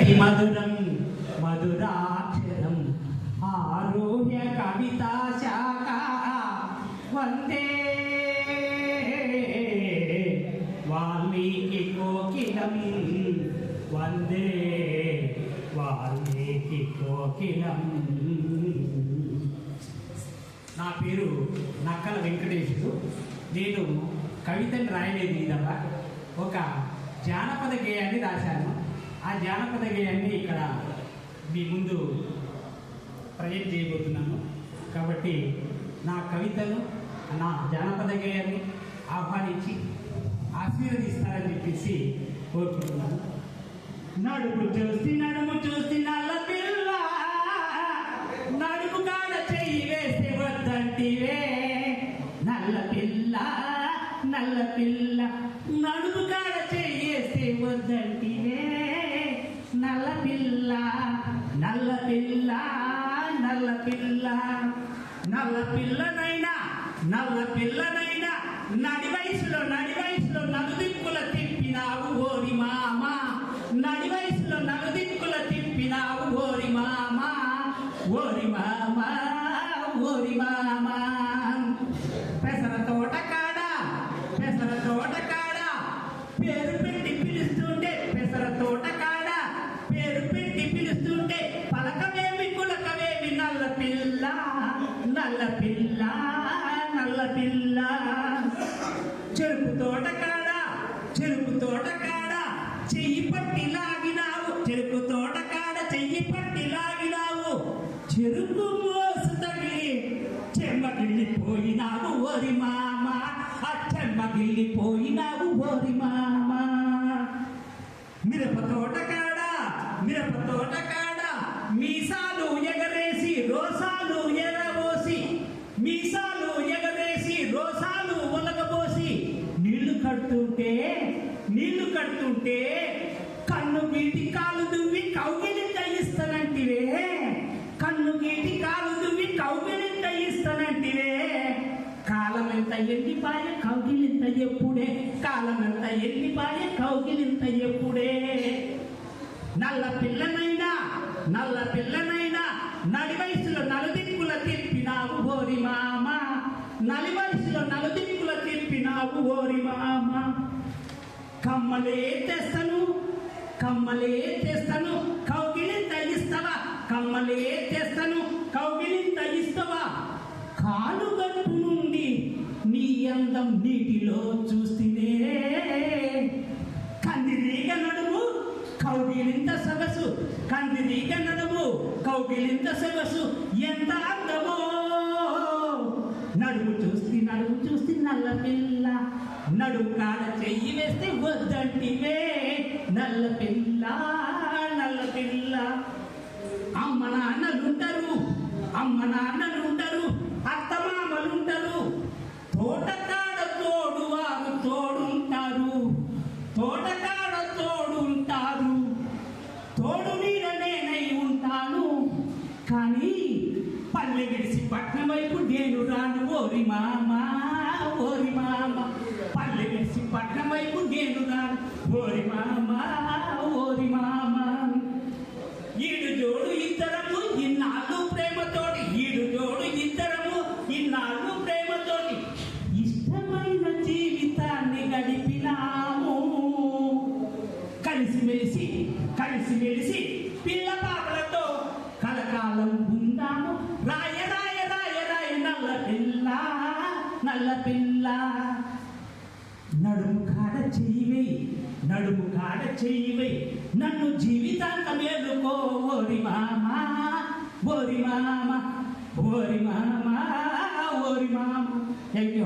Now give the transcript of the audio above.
మధురం మధురాక్షరం ఆరోహ్య కవితా శాఖ వందే వాల్మీకి కోకిలం వందే వాల్మీకి కోకిలం. నా పేరు నక్కల వెంకటేశుడు. నేను కవితను రాయలేదు ఇదమ్మా ఒక జానపద గేయాన్ని రాశాను. ఆ జానపద గేయాన్ని ఇక్కడ మీ ముందు ప్రజెంట్ చేయబోతున్నాను. కాబట్టి నా కవితను నా జానపద గేయాన్ని ఆహ్వానించి ఆశీర్వదిస్తారని చెప్పేసి కోరుకుంటున్నాను. నడుము చూసి నడుము చూసి నల్ల పిల్ల. నడుపు కాడ చెయ్యి వేస్తే వద్దంటివే. నల్ల పిల్ల నల్ల పిల్ల. నడుపు కాడ చెయ్యి వేస్తే వద్దంటివే. నల్ల పిల్ల నల్ల పిల్ల నల్ల పిల్లనైనా నల్ల పిల్లనైనా నడి వయసులో నడి వయసులో నలుదిక్కుల తిప్పినావు ఓరి మామ. నడి వయసులో నలుదిక్కుల తిప్పినావు ఓరి మామ. ఓరి మామ ఓరి మామ. నల్ల పిల్ల నల్ల పిల్ల. చెరుపు తోట కాడ చెరుపు తోట కాడ చెయ్యి పట్టి లాగినావు. చెరుపు తోట కాడ చెయ్యి పట్టి లాగినావు. చెరుకు మోసు తగిలి చెమ్మగిల్లిపోయినావు ఓరి మామ. ఆ చెమ్మగిల్లిపోయినావు ఓరి మామ. మిరప తోట అంటే కన్ను గీటి కాలు దువ్వి కౌగిలి ఇస్తానంటివే కన్ను గీటి కాలు దువ్వి కౌగిలి ఇస్తానంటివే కాలం ఎంత ఎండిపాయ కౌగిలింత ఎప్పుడే? కాలం ఎంత ఎల్లిపాయ కౌగిలింత ఎప్పుడే? నల్ల పిల్లనైనా నల్ల పిల్లనైనా నడి వయసులో నలుదిక్కుల తిప్పినావు ఓరి మామ. నలి వయసులో నలుదిక్కుల తిప్పినావు ఓరి మామ. కమ్మలే తెస్తాను కమ్మలే తెస్తాను కౌగిలిని తగ్గిస్తావా కమ్మలే తెస్తాను కౌగిలిని తగ్గిస్తావా కాలుగట్టు నుండి నీ అందం నీటిలో చూస్తేనే కందిరీగ నడుము కౌగిలింత సొగసు కందిరీగ నడుము కౌగిలింత సొగసు ఎంత అందమో? నడుము చూస్తే నడుము చూస్తే నల్ల పిల్ల నడుకాల చెయ్యి వేస్తే వద్దంటివే నల్ల పిల్ల నల్ల పిల్ల. అమ్మ నాన్నలుంటారు అమ్మ నాన్నలుంటారు అత్త తోటకాడ తోడు వారు తోడుంటారు తోటకాడ తోడుంటారు. తోడు మీద నేనై ఉంటాను కానీ పల్లె విడిసి పట్నం వైపు నేను రాను ఓరి మామా. ఓరి మామ పల్లె విడిసి పట్నం వైపు నేను రాను. ఓరి మామ ఓరి మామ. ఈడు జోడు ఇద్దరము ఇన్నాళ్ళు ప్రేమతోటి. ఈడు జోడు ఇద్దరము ఇన్నాళ్ళు ప్రేమతోటి. ఇష్టమైన జీవితాన్ని గడిపినాము. కలిసిమెలిసి కలిసిమెలిసి పిల్ల పాపలతో కలకాలం ఉందాము. రాయ రాయ రాయ రాయ నల్ల పిల్ల నల్ల పిల్ల. నడుము కాడ చెయ్యివై నడుము కాడ చెయ్యివై. నన్ను జీవితాంతం ఎదుకో ఓరి మామ ఓరి మామ ఓరి మామ ఓరి మామ. Thank you